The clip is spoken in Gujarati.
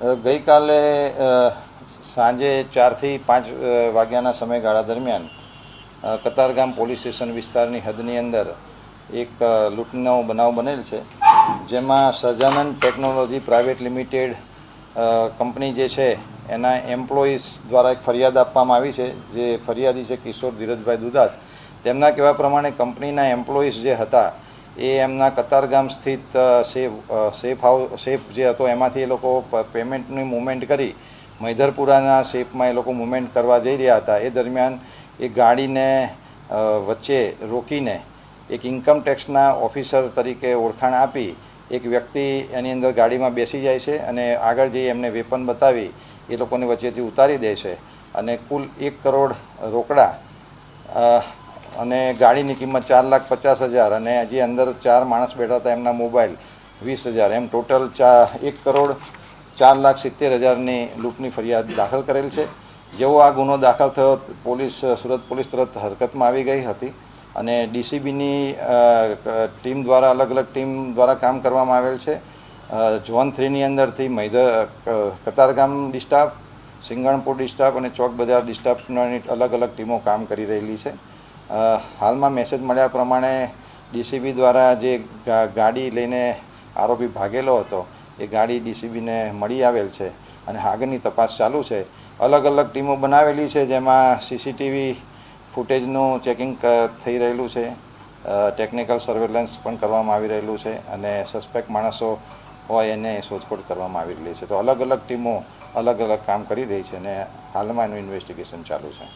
ગઈકાલે સાંજે ચારથી પાંચ વાગ્યાના સમયગાળા દરમિયાન કતારગામ પોલીસ સ્ટેશન વિસ્તારની હદની અંદર એક લૂંટનો બનાવ બનેલ છે, જેમાં Sahajanand technology private limited company જે છે, એના એમ્પ્લોઈઝ દ્વારા એક ફરિયાદ આપવામાં આવી છે, જે ફરિયાદી છે કિશોર ધીરજભાઈ દુધાત. તેમના કહેવા પ્રમાણે કંપનીના એમ્પ્લોઈઝ જે હતા એ એમના કતારગામ સ્થિત સેફ સેફ હાઉસ સેફ જે હતો, એમાંથી એ લોકો પેમેન્ટની મુમેન્ટ કરી. મૈધરપુરાના સેફમાં એ લોકો મુમેન્ટ કરવા જઈ રહ્યા હતા. એ દરમિયાન એ ગાડીને વચ્ચે રોકીને એક ઇન્કમ ટેક્સના ઓફિસર તરીકે ઓળખાણ આપી. એક વ્યક્તિ એની અંદર ગાડીમાં બેસી જાય છે અને આગળ જઈ એમને વેપન બતાવી, એ લોકોને વચ્ચેથી ઉતારી દે છે. અને કુલ એક કરોડ રોકડા અને ગાડીની કિંમત ચાર લાખ પચાસ હજાર અને જે અંદર ચાર માણસ બેઠા હતા એમના મોબાઈલ વીસ હજાર. એમ ટોટલ ચા, એક કરોડ ચાર લાખ સિત્તેર હજારની લૂંટની ફરિયાદ દાખલ કરેલ છે. જેવો આ ગુનો દાખલ થયો, પોલીસ, સુરત પોલીસ તરત હરકતમાં આવી ગઈ હતી અને ડીસીબીની ટીમ દ્વારા અલગ અલગ ટીમ દ્વારા કામ કરવામાં આવેલ છે. ઝોન થ્રીની અંદરથી મૈદર Katargam D staff, Singanpur D staff અને ચોક બજાર ડિસ્ટાફની અલગ અલગ ટીમો કામ કરી રહેલી છે. હાલમાં મેસેજ મળ્યા પ્રમાણે ડીસીબી દ્વારા જે ગાડી લઈને આરોપી ભાગેલો હતો, એ ગાડી ડીસીબીને મળી આવેલ છે અને આગળની તપાસ ચાલુ છે. અલગ અલગ ટીમો બનાવેલી છે, જેમાં સીસીટીવી ફૂટેજનું ચેકિંગ થઈ રહેલું છે. ટેકનિકલ સર્વેલન્સ પણ કરવામાં આવી રહેલું છે અને સસ્પેક્ટ માણસો હોય એને શોધખોળ કરવામાં આવી રહેલી છે. તો અલગ અલગ ટીમો અલગ અલગ કામ કરી રહી છે અને હાલમાં એનું ઇન્વેસ્ટિગેશન ચાલુ છે.